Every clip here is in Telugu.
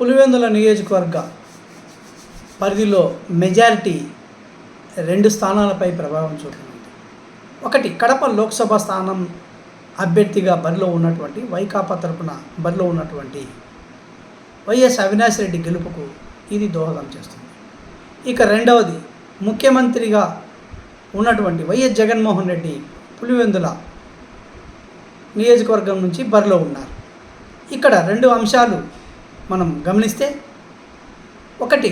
పులివెందుల నియోజకవర్గ పరిధిలో మెజారిటీ రెండు స్థానాలపై ప్రభావం చూపుతుంది ఒకటి కడప లోక్సభ స్థానం అభ్యర్థిగా బరిలో ఉన్నటువంటి వైకాపా తరపున బరిలో ఉన్నటువంటి వైఎస్ అవినాష్ రెడ్డి గెలుపుకు ఇది దోహదం చేస్తుంది. ఇక రెండవది ముఖ్యమంత్రిగా ఉన్నటువంటి వైఎస్ జగన్మోహన్ రెడ్డి పులివెందుల నియోజకవర్గం నుంచి బరిలో ఉన్నారు. ఇక్కడ రెండు అంశాలు మనం గమనిస్తే ఒకటి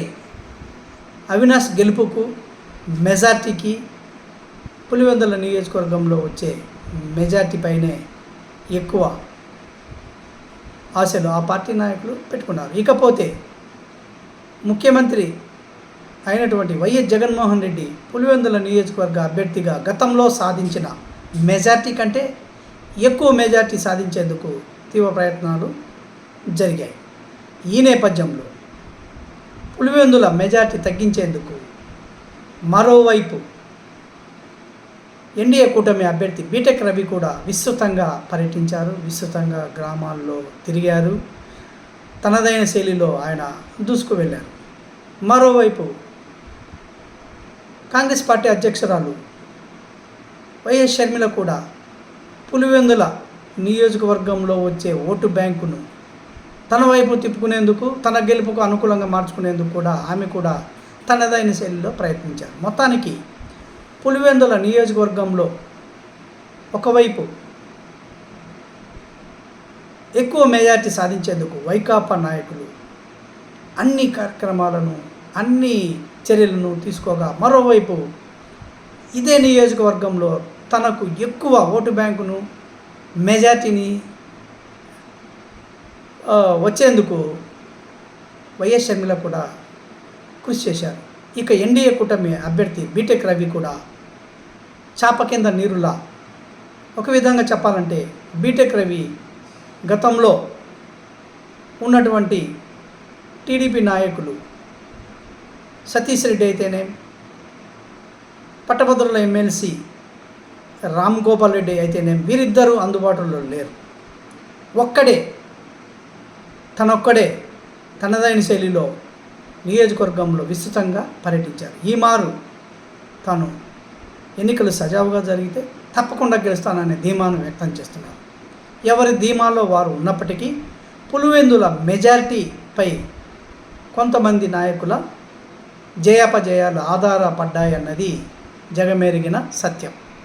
అవినాష్ గెలుపుకు మెజార్టీకి పులివెందుల నియోజకవర్గంలో వచ్చే మెజార్టీ పైనే ఎక్కువ ఆశలు ఆ పార్టీ నాయకులు పెట్టుకున్నారు. ఇకపోతే ముఖ్యమంత్రి అయినటువంటి వైఎస్ జగన్మోహన్ రెడ్డి పులివెందుల నియోజకవర్గ అభ్యర్థిగా గతంలో సాధించిన మెజార్టీ కంటే ఎక్కువ మెజార్టీ సాధించేందుకు తీవ్ర ప్రయత్నాలు జరిగాయి. ఈ నేపథ్యంలో పులివెందుల మెజార్టీ తగ్గించేందుకు మరోవైపు ఎన్డీఏ కూటమి అభ్యర్థి బీటెక్ రవి కూడా విస్తృతంగా పర్యటించారు విస్తృతంగా గ్రామాల్లో తిరిగారు. తనదైన శైలిలో ఆయన దూసుకు వెళ్ళారు. మరోవైపు కాంగ్రెస్ పార్టీ అధ్యక్షురాలు వైఎస్ షర్మిల కూడా పులివెందుల నియోజకవర్గంలో వచ్చే ఓటు బ్యాంకును తన వైపు తిప్పుకునేందుకు తన గెలుపుకు అనుకూలంగా మార్చుకునేందుకు కూడా ఆమె కూడా తనదైన శైలిలో ప్రయత్నించారు. మొత్తానికి పులివెందుల నియోజకవర్గంలో ఒకవైపు ఎక్కువ మెజార్టీ సాధించేందుకు వైకాపా నాయకులు అన్ని కార్యక్రమాలను అన్ని చర్యలను తీసుకోగా మరోవైపు ఇదే నియోజకవర్గంలో తనకు ఎక్కువ ఓటు బ్యాంకును మెజార్టీని వచ్చేందుకు వైఎస్ షర్మిల కూడా కృషి చేశారు. ఇక ఎన్డీఏ కూటమి అభ్యర్థి బీటెక్ రవి కూడా చాప కింద నీరులా. ఒక విధంగా చెప్పాలంటే బీటెక్ రవి గతంలో ఉన్నటువంటి టీడీపీ నాయకులు సతీష్ రెడ్డి అయితేనే పట్టభద్రుల ఎమ్మెల్సీ రామ్ గోపాల్ రెడ్డి అయితేనే వీరిద్దరూ అందుబాటులో లేరు. ఒక్కడే తనొక్కడే తనదైన శైలిలో నియోజకవర్గంలో విస్తృతంగా పర్యటించారు. ఈ మారు తాను ఎన్నికలు సజావుగా జరిగితే తప్పకుండా గెలుస్తాననే ధీమాను వ్యక్తం చేస్తున్నారు. ఎవరి ధీమాలో వారు ఉన్నప్పటికీ పులివెందుల మెజారిటీపై కొంతమంది నాయకుల జయాపజయాలు ఆధారపడ్డాయన్నది జగమెరిగిన సత్యం.